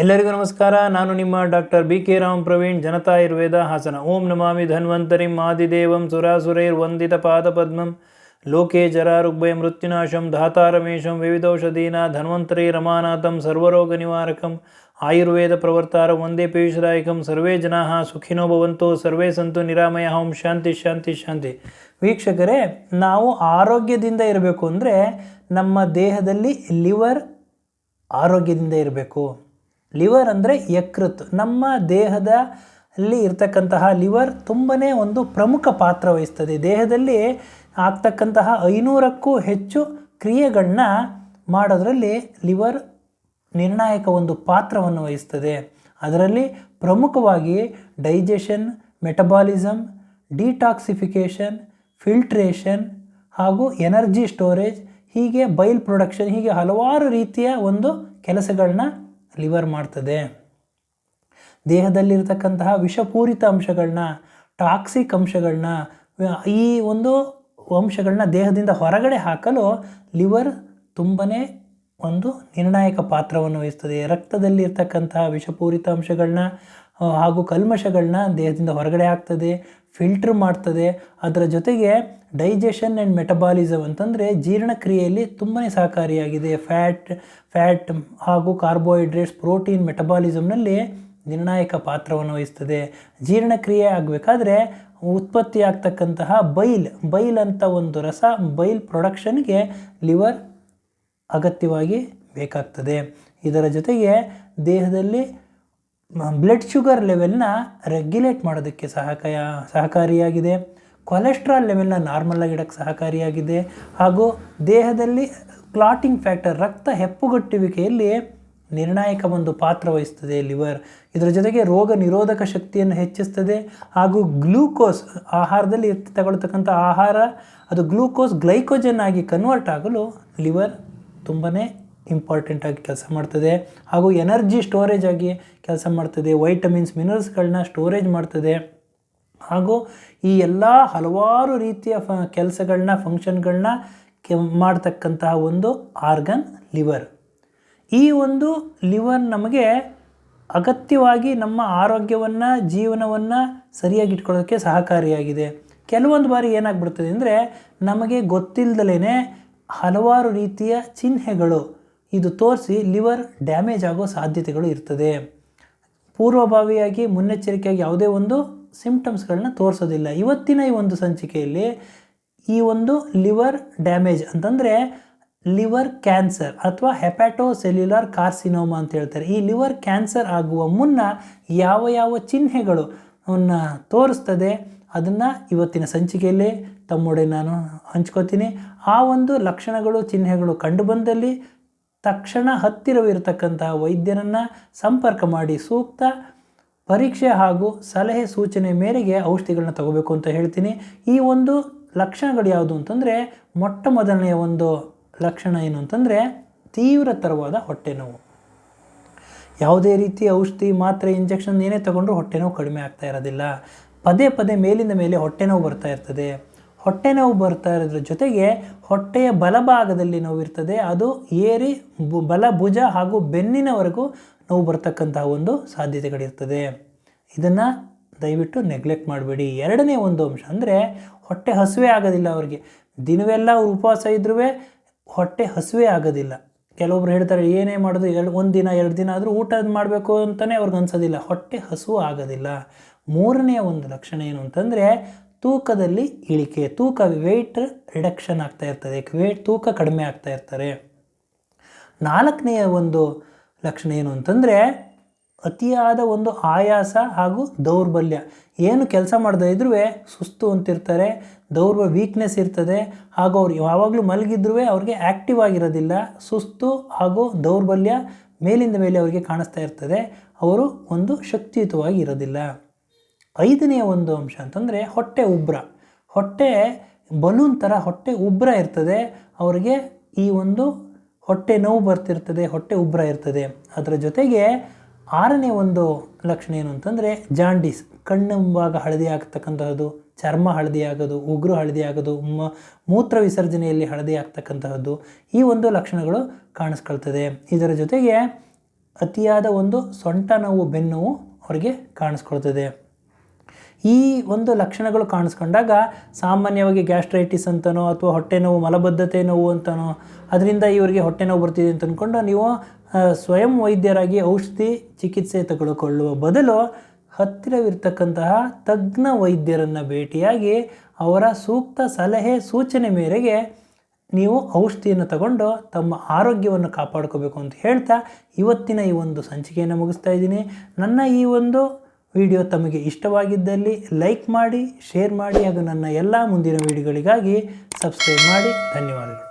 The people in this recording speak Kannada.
ಎಲ್ಲರಿಗೂ ನಮಸ್ಕಾರ. ನಾನು ನಿಮ್ಮ doctor B K Ram Praveen, Janata Ayurveda Hassan. ಓಂ ನಮಾಮಿ ಧನ್ವಂತರಿಂ ಆದಿದೇವಂ ಸುರಾಸುರೈರ್ ವಂದಿತ ಪಾದಪದ್ಮಂ ಲೋಕೆ ಜರಾರುಗ್ಭಯ ಮೃತ್ಯುನಾಶಂ ಧಾತಾರಮೇಶಂ ವಿವಿಧೌಷಧೀನ ಧನ್ವಂತರಿ ರಮಾನಾಥಂ ಸರ್ವರೋಗ ನಿವಾರಕಂ. ಆಯುರ್ವೇದ ಪ್ರವರ್ತಾರ ವಂದೇ ಪೀಯೂಷದಾಯಕಂ. ಸರ್ವೇ ಜನಾ ಸುಖಿನೋ ಭವಂತು, ಸರ್ವೇ ಸಂತು ನಿರಾಮಯ. ಓಂ ಶಾಂತಿ ಶಾಂತಿ ಶಾಂತಿ. ವೀಕ್ಷಕರೇ, ನಾವು ಆರೋಗ್ಯದಿಂದ ಇರಬೇಕು ಅಂದರೆ ನಮ್ಮ ದೇಹದಲ್ಲಿ ಲಿವರ್ ಆರೋಗ್ಯದಿಂದ ಇರಬೇಕು. ಲಿವರ್ ಅಂದರೆ ಯಕೃತ್. ನಮ್ಮ ದೇಹದ ಅಲ್ಲಿ ಇರ್ತಕ್ಕಂತಹ ಲಿವರ್ ತುಂಬನೇ ಒಂದು ಪ್ರಮುಖ ಪಾತ್ರ ವಹಿಸ್ತದೆ. ದೇಹದಲ್ಲಿ ಆಗ್ತಕ್ಕಂತಹ ಐನೂರಕ್ಕೂ ಹೆಚ್ಚು ಕ್ರಿಯೆಗಳನ್ನ ಮಾಡೋದರಲ್ಲಿ ಲಿವರ್ ನಿರ್ಣಾಯಕ ಒಂದು ಪಾತ್ರವನ್ನು ವಹಿಸ್ತದೆ. ಅದರಲ್ಲಿ ಪ್ರಮುಖವಾಗಿ ಡೈಜೆಷನ್ ಮೆಟಬಾಲಿಸಮ್ ಡಿಟಾಕ್ಸಿಫಿಕೇಷನ್, ಫಿಲ್ಟ್ರೇಷನ್ ಹಾಗೂ ಎನರ್ಜಿ ಸ್ಟೋರೇಜ್ ಹೀಗೆ ಬೈಲ್ ಪ್ರೊಡಕ್ಷನ್ ಹೀಗೆ ಹಲವಾರು ರೀತಿಯ ಒಂದು ಕೆಲಸಗಳನ್ನ ಲಿವರ್ ಮಾಡ್ತದೆ. ದೇಹದಲ್ಲಿರ್ತಕ್ಕಂತಹ ವಿಷಪೂರಿತ ಅಂಶಗಳನ್ನ ಟಾಕ್ಸಿಕ್ ಅಂಶಗಳನ್ನ ಈ ಒಂದು ಅಂಶಗಳನ್ನ ದೇಹದಿಂದ ಹೊರಗಡೆ ಹಾಕಲು ಲಿವರ್ ತುಂಬನೇ ಒಂದು ನಿರ್ಣಾಯಕ ಪಾತ್ರವನ್ನು ವಹಿಸ್ತದೆ. ರಕ್ತದಲ್ಲಿ ಇರ್ತಕ್ಕಂತಹ ವಿಷಪೂರಿತ ಅಂಶಗಳನ್ನ ಹಾಗೂ ಕಲ್ಮಶಗಳನ್ನ ದೇಹದಿಂದ ಹೊರಗಡೆ ಹಾಕ್ತದೆ. ಫಿಲ್ಟ್ರ್ ಮಾಡ್ತದೆ. ಅದರ ಜೊತೆಗೆ ಡೈಜೆಷನ್ ಆ್ಯಂಡ್ ಮೆಟಬಾಲಿಸಮ್ ಅಂತಂದರೆ ಜೀರ್ಣಕ್ರಿಯೆಯಲ್ಲಿ ತುಂಬಾ ಸಹಕಾರಿಯಾಗಿದೆ. ಫ್ಯಾಟ್ ಫ್ಯಾಟ್ ಹಾಗೂ ಕಾರ್ಬೋಹೈಡ್ರೇಟ್ಸ್ ಪ್ರೋಟೀನ್ ಮೆಟಬಾಲಿಸಮ್ನಲ್ಲಿ ನಿರ್ಣಾಯಕ ಪಾತ್ರವನ್ನು ವಹಿಸ್ತದೆ. ಜೀರ್ಣಕ್ರಿಯೆ ಆಗಬೇಕಾದ್ರೆ ಉತ್ಪತ್ತಿ ಆಗ್ತಕ್ಕಂತಹ ಬೈಲ್ ಬೈಲ್ ಅಂತ ಒಂದು ರಸ ಬೈಲ್ ಪ್ರೊಡಕ್ಷನ್ಗೆ ಲಿವರ್ ಅಗತ್ಯವಾಗಿ ಬೇಕಾಗ್ತದೆ. ಇದರ ಜೊತೆಗೆ ದೇಹದಲ್ಲಿ ಬ್ಲಡ್ ಶುಗರ್ ಲೆವೆಲ್ನ ರೆಗ್ಯುಲೇಟ್ ಮಾಡೋದಕ್ಕೆ ಸಹಕಾಯ, ಸಹಕಾರಿಯಾಗಿದೆ. ಕೊಲೆಸ್ಟ್ರಾಲ್ ಲೆವೆಲ್ನ ನಾರ್ಮಲ್ ಇಡಕ್ಕೆ ಸಹಕಾರಿಯಾಗಿದೆ. ಹಾಗೂ ದೇಹದಲ್ಲಿ ಕ್ಲಾಟಿಂಗ್ ಫ್ಯಾಕ್ಟರ್ ರಕ್ತ ಹೆಪ್ಪುಗಟ್ಟುವಿಕೆಯಲ್ಲಿ ನಿರ್ಣಾಯಕ ಒಂದು ಪಾತ್ರ ವಹಿಸ್ತದೆ ಲಿವರ್ ಇದರ ಜೊತೆಗೆ ರೋಗ ನಿರೋಧಕ ಶಕ್ತಿಯನ್ನು ಹೆಚ್ಚಿಸ್ತದೆ. ಹಾಗೂ ಗ್ಲೂಕೋಸ್ ಆಹಾರದಲ್ಲಿ ತಗೊಳ್ತಕ್ಕಂಥ ಆಹಾರ, ಅದು ಗ್ಲೂಕೋಸ್ ಗ್ಲೈಕೋಜನ್ ಆಗಿ ಕನ್ವರ್ಟ್ ಆಗಲು ಲಿವರ್ ತುಂಬನೇ ಇಂಪಾರ್ಟೆಂಟ್ ಆಗಿ ಕೆಲಸ ಮಾಡ್ತದೆ. ಹಾಗೂ ಎನರ್ಜಿ ಸ್ಟೋರೇಜ್ ಆಗಿ ಕೆಲಸ ಮಾಡ್ತದೆ. ವೈಟಮಿನ್ಸ್ ಮಿನರಲ್ಸ್ಗಳನ್ನ ಸ್ಟೋರೇಜ್ ಮಾಡ್ತದೆ. ಹಾಗೂ ಈ ಎಲ್ಲ ಹಲವಾರು ರೀತಿಯ ಫ ಕೆಲಸಗಳನ್ನ ಫಂಕ್ಷನ್ಗಳನ್ನ ಕೆ, ಮಾಡ್ತಕ್ಕಂತಹ ಒಂದು ಆರ್ಗನ್ ಲಿವರ್ ಈ ಒಂದು ಲಿವರ್ ನಮಗೆ ಅಗತ್ಯವಾಗಿ ನಮ್ಮ ಆರೋಗ್ಯವನ್ನು, ಜೀವನವನ್ನು ಸರಿಯಾಗಿ ಇಟ್ಕೊಳ್ಳೋದಕ್ಕೆ ಸಹಕಾರಿಯಾಗಿದೆ. ಕೆಲವೊಂದು ಬಾರಿ ಏನಾಗ್ಬಿಡ್ತದೆ ಅಂದರೆ ನಮಗೆ ಗೊತ್ತಿಲ್ಲದಲೇ ಹಲವಾರು ರೀತಿಯ ಚಿಹ್ನೆಗಳು ಇದು ತೋರಿಸಿ ಲಿವರ್ ಡ್ಯಾಮೇಜ್ ಆಗೋ ಸಾಧ್ಯತೆಗಳು ಇರ್ತದೆ. ಪೂರ್ವಭಾವಿಯಾಗಿ ಮುನ್ನೆಚ್ಚರಿಕೆಯಾಗಿ ಯಾವುದೇ ಒಂದು ಸಿಂಪ್ಟಮ್ಸ್ಗಳನ್ನ ತೋರಿಸೋದಿಲ್ಲ. ಇವತ್ತಿನ ಈ ಒಂದು ಸಂಚಿಕೆಯಲ್ಲಿ ಈ ಒಂದು ಲಿವರ್ ಡ್ಯಾಮೇಜ್ ಅಂತಂದರೆ ಲಿವರ್ ಕ್ಯಾನ್ಸರ್ ಅಥವಾ ಹೆಪ್ಯಾಟೋ ಸೆಲ್ಯುಲಾರ್ ಕಾರ್ಸಿನೋಮಾ ಅಂತ ಹೇಳ್ತಾರೆ. ಈ ಲಿವರ್ ಕ್ಯಾನ್ಸರ್ ಆಗುವ ಮುನ್ನ ಯಾವ ಯಾವ ಚಿಹ್ನೆಗಳು ತೋರಿಸ್ತದೆ ಅದನ್ನು ಇವತ್ತಿನ ಸಂಚಿಕೆಯಲ್ಲಿ ತಮ್ಮೊಡೆ ನಾನು ಹಂಚ್ಕೋತೀನಿ. ಆ ಒಂದು ಲಕ್ಷಣಗಳು, ಚಿಹ್ನೆಗಳು ಕಂಡುಬಂದಲ್ಲಿ ತಕ್ಷಣ ಹತ್ತಿರವಿರತಕ್ಕಂತಹ ವೈದ್ಯರನ್ನು ಸಂಪರ್ಕ ಮಾಡಿ ಸೂಕ್ತ ಪರೀಕ್ಷೆ ಹಾಗೂ ಸಲಹೆ ಸೂಚನೆ ಮೇರೆಗೆ ಔಷಧಿಗಳನ್ನ ತಗೋಬೇಕು ಅಂತ ಹೇಳ್ತೀನಿ. ಈ ಒಂದು ಲಕ್ಷಣಗಳು ಯಾವುದು ಅಂತಂದರೆ ಮೊಟ್ಟ ಮೊದಲನೆಯ ಒಂದು ಲಕ್ಷಣ ಏನು ಅಂತಂದರೆ, ತೀವ್ರತರವಾದ ಹೊಟ್ಟೆ ನೋವು. ಯಾವುದೇ ರೀತಿ ಔಷಧಿ ಮಾತ್ರೆ ಇಂಜೆಕ್ಷನ್ ಏನೇ ತಗೊಂಡ್ರೂ ಹೊಟ್ಟೆ ನೋವು ಕಡಿಮೆ ಆಗ್ತಾ ಇರೋದಿಲ್ಲ. ಪದೇ ಪದೇ ಮೇಲಿಂದ ಮೇಲೆ ಹೊಟ್ಟೆ ನೋವು ಬರ್ತಾ ಇರ್ತದೆ. ಹೊಟ್ಟೆ ನೋವು ಬರ್ತಾ ಇರೋದ್ರ ಜೊತೆಗೆ ಹೊಟ್ಟೆಯ ಬಲಭಾಗದಲ್ಲಿ ನೋವು ಇರ್ತದೆ. ಅದು ಏರಿ ಬು ಬಲ ಭುಜ ಹಾಗೂ ಬೆನ್ನಿನವರೆಗೂ ನೋವು ಬರ್ತಕ್ಕಂತಹ ಒಂದು ಸಾಧ್ಯತೆಗಳಿರ್ತದೆ. ಇದನ್ನು ದಯವಿಟ್ಟು ನೆಗ್ಲೆಕ್ಟ್ ಮಾಡಬೇಡಿ. ಎರಡನೇ ಒಂದು ಅಂಶ ಅಂದರೆ ಹೊಟ್ಟೆ ಹಸುವೆ ಆಗೋದಿಲ್ಲ ಅವರಿಗೆ. ದಿನವೆಲ್ಲ ಅವ್ರು ಉಪವಾಸ ಇದ್ರೂ ಹೊಟ್ಟೆ ಹಸುವೆ ಆಗೋದಿಲ್ಲ. ಕೆಲವೊಬ್ರು ಹೇಳ್ತಾರೆ, ಏನೇ ಮಾಡೋದು, ಎರಡು, ಒಂದು ದಿನ, ಎರಡು ದಿನ ಆದರೂ ಊಟ ಮಾಡಬೇಕು ಅಂತಲೇ ಅವ್ರಿಗೆ ಅನ್ಸೋದಿಲ್ಲ. ಹೊಟ್ಟೆ ಹಸುವು ಆಗೋದಿಲ್ಲ. ಮೂರನೆಯ ಒಂದು ಲಕ್ಷಣ ಏನು ಅಂತಂದರೆ ತೂಕದಲ್ಲಿ ಇಳಿಕೆ, ತೂಕ ವೆಯ್ಟ್ ರಿಡಕ್ಷನ್ ಆಗ್ತಾ ಇರ್ತದೆ. ವೇಟ್ ತೂಕ ಕಡಿಮೆ ಆಗ್ತಾ ಇರ್ತಾರೆ ನಾಲ್ಕನೆಯ ಒಂದು ಲಕ್ಷಣ ಏನು ಅಂತಂದರೆ, ಅತಿಯಾದ ಒಂದು ಆಯಾಸ ಹಾಗೂ ದೌರ್ಬಲ್ಯ. ಏನು ಕೆಲಸ ಮಾಡದೇ ಇದ್ರೂ ಸುಸ್ತು ಅಂತಿರ್ತಾರೆ, ದೌರ್ಬ ವೀಕ್ನೆಸ್ ಇರ್ತದೆ, ಹಾಗೂ ಅವ್ರು ಯಾವಾಗಲೂ ಮಲಗಿದ್ರೂ ಅವ್ರಿಗೆ ಆ್ಯಕ್ಟಿವ್ ಆಗಿರೋದಿಲ್ಲ. ಸುಸ್ತು ಹಾಗೂ ದೌರ್ಬಲ್ಯ ಮೇಲಿಂದ ಮೇಲೆ ಅವರಿಗೆ ಕಾಣಿಸ್ತಾ ಇರ್ತದೆ. ಅವರು ಒಂದು ಶಕ್ತಿಯುತವಾಗಿ ಇರೋದಿಲ್ಲ. ಐದನೆಯ ಒಂದು ಅಂಶ ಅಂತಂದರೆ ಹೊಟ್ಟೆ ಉಬ್ರ. ಹೊಟ್ಟೆ ಬಲೂನ್ ಥರ ಹೊಟ್ಟೆ ಉಬ್ರ ಇರ್ತದೆ, ಅವರಿಗೆ ಈ ಒಂದು ಹೊಟ್ಟೆ ನೋವು ಬರ್ತಿರ್ತದೆ, ಹೊಟ್ಟೆ ಉಬ್ರ ಇರ್ತದೆ. ಅದರ ಜೊತೆಗೆ ಆರನೇ ಒಂದು ಲಕ್ಷಣ ಏನು ಅಂತಂದರೆ ಜಾಂಡೀಸ್. ಕಣ್ಣು ಭಾಗ ಹಳದಿ ಆಗ್ತಕ್ಕಂತಹದ್ದು, ಚರ್ಮ ಹಳದಿ ಆಗೋದು, ಉಗುರು ಹಳದಿ ಆಗೋದು, ಮ, ಮೂತ್ರ ವಿಸರ್ಜನೆಯಲ್ಲಿ ಹಳದಿ ಆಗ್ತಕ್ಕಂತಹದ್ದು ಈ ಒಂದು ಲಕ್ಷಣಗಳು ಕಾಣಿಸ್ಕೊಳ್ತದೆ. ಇದರ ಜೊತೆಗೆ ಅತಿಯಾದ ಒಂದು ಸೊಂಟ ನೋವು ಬೆನ್ನು ಅವರಿಗೆ ಕಾಣಿಸ್ಕೊಳ್ತದೆ. ಈ ಒಂದು ಲಕ್ಷಣಗಳು ಕಾಣಿಸ್ಕೊಂಡಾಗ ಸಾಮಾನ್ಯವಾಗಿ ಗ್ಯಾಸ್ಟ್ರೈಟಿಸ್ ಅಂತನೋ ಅಥವಾ ಹೊಟ್ಟೆ ನೋವು, ಮಲಬದ್ಧತೆ ನೋವು ಅಂತನೋ, ಅದರಿಂದ ಇವರಿಗೆ ಹೊಟ್ಟೆ ನೋವು ಬರ್ತಿದೆ ಅಂತ ಅಂದ್ಕೊಂಡು ನೀವು ಸ್ವಯಂ ವೈದ್ಯರಾಗಿ ಔಷಧಿ ಚಿಕಿತ್ಸೆ ತೆಗೆದುಕೊಳ್ಳುವ ಬದಲು ಹತ್ತಿರವಿರ್ತಕ್ಕಂತಹ ತಜ್ಞ ವೈದ್ಯರನ್ನು ಭೇಟಿಯಾಗಿ ಅವರ ಸೂಕ್ತ ಸಲಹೆ ಸೂಚನೆ ಮೇರೆಗೆ ನೀವು ಔಷಧಿಯನ್ನು ತಗೊಂಡು ತಮ್ಮ ಆರೋಗ್ಯವನ್ನು ಕಾಪಾಡ್ಕೋಬೇಕು ಅಂತ ಹೇಳ್ತಾ ಇವತ್ತಿನ ಈ ಒಂದು ಸಂಚಿಕೆಯನ್ನು ಮುಗಿಸ್ತಾ ಇದ್ದೀನಿ. ನನ್ನ ಈ ಒಂದು ವಿಡಿಯೋ ತಮಗೆ ಇಷ್ಟವಾಗಿದ್ದಲ್ಲಿ ಲೈಕ್ ಮಾಡಿ, ಶೇರ್ ಮಾಡಿ ಹಾಗೂ ನನ್ನ ಎಲ್ಲ ಮುಂದಿನ ವಿಡಿಯೋಗಳಿಗಾಗಿ ಸಬ್ಸ್ಕ್ರೈಬ್ ಮಾಡಿ. ಧನ್ಯವಾದಗಳು.